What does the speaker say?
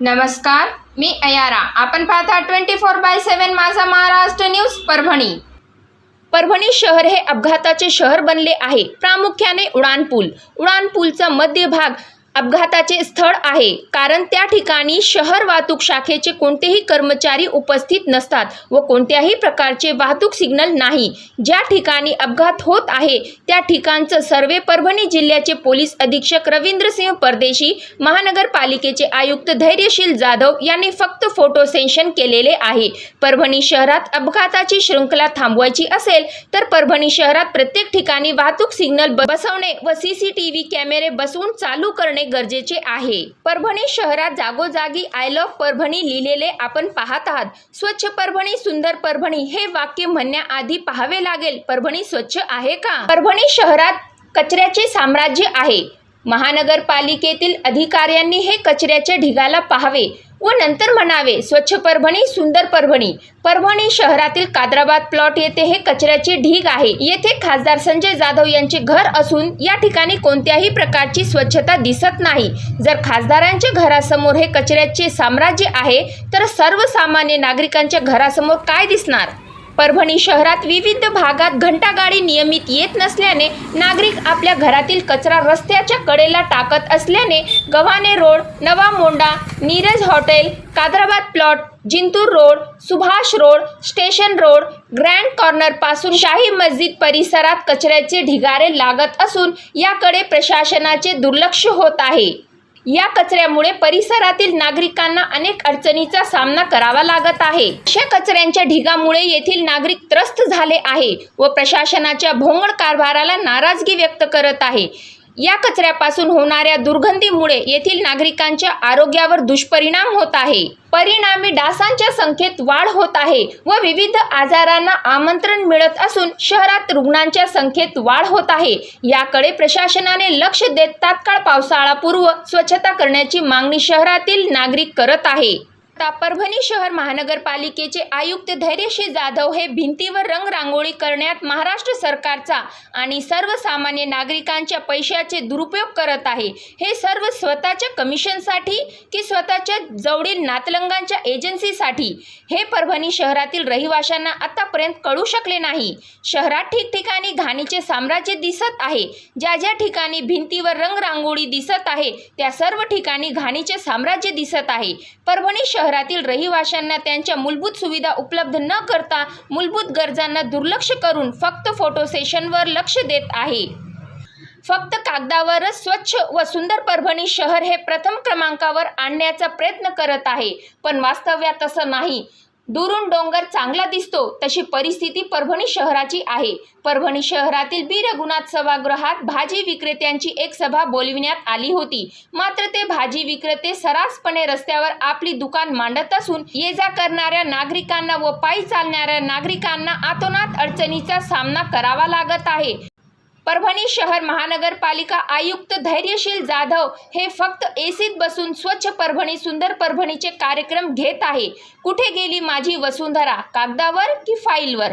नमस्कार मी अयारा. आपण पाहता ट्वेंटी फोर बाय सेवन माझा महाराष्ट्र न्यूज परभणी. परभणी शहर हे अपघाताचे शहर बनले आहे. प्रामुख्याने उडान पूल उडान पूलचा मध्य भाग अपघाताचे स्थळ आहे. कारण त्या ठिकाणी शहर वाहतूक शाखेचे कोणतेही कर्मचारी उपस्थित नसतात व कोणत्याही प्रकारचे वाहतूक सिग्नल नाही. ज्या ठिकाणी अपघात होत आहे त्या ठिकाणचं सर्वे परभणी जिल्ह्याचे पोलीस अधीक्षक रवींद्रसिंह परदेशी महानगरपालिकेचे आयुक्त धैर्यशील जाधव यांनी फक्त फोटो सेन्शन केलेले आहे. परभणी शहरात अपघाताची शृंखला थांबवायची असेल तर परभणी शहरात प्रत्येक ठिकाणी वाहतूक सिग्नल बसवणे व सीसीटीव्ही कॅमेरे बसवून चालू करणे गरजेचे आहे. परभणी शहरात जागोजागी आय लव्ह परभणी लिहिलेले आपण पाहत आहात. स्वच्छ परभणी सुंदर परभणी हे वाक्य म्हणण्याआधी पाहावे लागेल. परभणी स्वच्छ आहे का? परभणी शहरात कचऱ्याचे साम्राज्य आहे. महानगरपालिकेतील अधिकाऱ्यांनी हे कचऱ्याच्या ढिगाला पाहावे. व नंतर म्हणावे स्वच्छ परभणी सुंदर परभणी. परभणी शहरातील कादराबाद प्लॉट येथे हे कचऱ्याचे ढीग आहे. येथे खासदार संजय जाधव यांचे घर असून या ठिकाणी कोणत्याही प्रकारची स्वच्छता दिसत नाही. जर खासदारांच्या घरासमोर हे कचऱ्याचे साम्राज्य आहे तर सर्वसामान्य नागरिकांच्या घरासमोर काय दिसणार? परभणी शहरात विविध भागात घंटागाडी नियमित येत नसल्याने नागरिक आपल्या घरातील कचरा रस्त्याच्या कडेला टाकत असल्याने गव्हाणे रोड नवा Monda Neeraj hotel Kadrabad plot Jintur road Subhash road station road grand कॉर्नरपासून शाही मस्जिद परिसरात कचऱ्याचे ढिगारे लागत असून याकडे प्रशासनाचे दुर्लक्ष होत आहे. या कचऱ्यामुळे परिसरातील नागरिकांना अनेक अडचणीचा सामना करावा लागत आहे. अशा कचऱ्यांच्या ढिगामुळे येथील नागरिक त्रस्त झाले आहे व प्रशासनाच्या भोंगड कारभाराला नाराजगी व्यक्त करत आहे. या कचऱ्यापासून होणाऱ्या दुर्गंधीमुळे येथील नागरिकांच्या आरोग्यावर दुष्परिणाम होत आहे. परिणामी डासांच्या संख्येत वाढ होत आहे व विविध आजारांना आमंत्रण मिळत असून शहरात रुग्णांच्या संख्येत वाढ होत आहे. याकडे प्रशासनाने लक्ष देत तात्काळ पावसाळापूर्व स्वच्छता करण्याची मागणी शहरातील नागरिक करत आहे. आता परभणी शहर महानगरपालिकेचे आयुक्त धैर्यशी जाधव हे भिंतीवर रंग रांगोळी करण्यात महाराष्ट्र सरकारचा आणि सर्वसामान्य नागरिकांच्या पैशाचे दुरुपयोग करत आहे. हे सर्व स्वतःच्या कमिशनसाठी की स्वतःच्या जवळील नातलंगांच्या एजन्सीसाठी? हे परभणी शहरातील रहिवाशांना आतापर्यंत कळू शकले नाही. शहरात ठिकठिकाणी घाणीचे साम्राज्य दिसत आहे. ज्या ज्या ठिकाणी भिंतीवर रंग रांगोळी दिसत आहे त्या सर्व ठिकाणी घाणीचे साम्राज्य दिसत आहे. परभणी शहरातील रहिवाशांना त्यांच्या मूलभूत सुविधा उपलब्ध न करता मूलभूत गरजांना दुर्लक्ष करून फक्त फोटो सेशनवर लक्ष देत आहे. फक्त कागदावरच स्वच्छ व सुंदर परभणी शहर हे प्रथम क्रमांकावर आणण्याचा प्रयत्न करत आहे. पण वास्तव्यात तसं नाही. दुरून डोंगर चांगला दिसतो तशी परिस्थिती परभणी शहराची आहे. परभणी शहरातील बी. रघुनाथ सभागृहात भाजी विक्रेत्यांची एक सभा बोलविण्यात आली होती. मात्र ते भाजी विक्रेते सरासपणे रस्त्यावर आपली दुकान मांडत असून ये जा करणाऱ्या नागरिकांना व पायी चालणाऱ्या नागरिकांना आतोनात अडचणीचा सामना करावा लागत आहे. परभणी शहर महानगरपालिका आयुक्त धैर्यशील जाधव हे फक्त एसीत बसून स्वच्छ परभणी सुंदर परभणीचे कार्यक्रम घेत आहे. कुठे गेली माझी वसुंधरा? कागदावर की फाईलवर?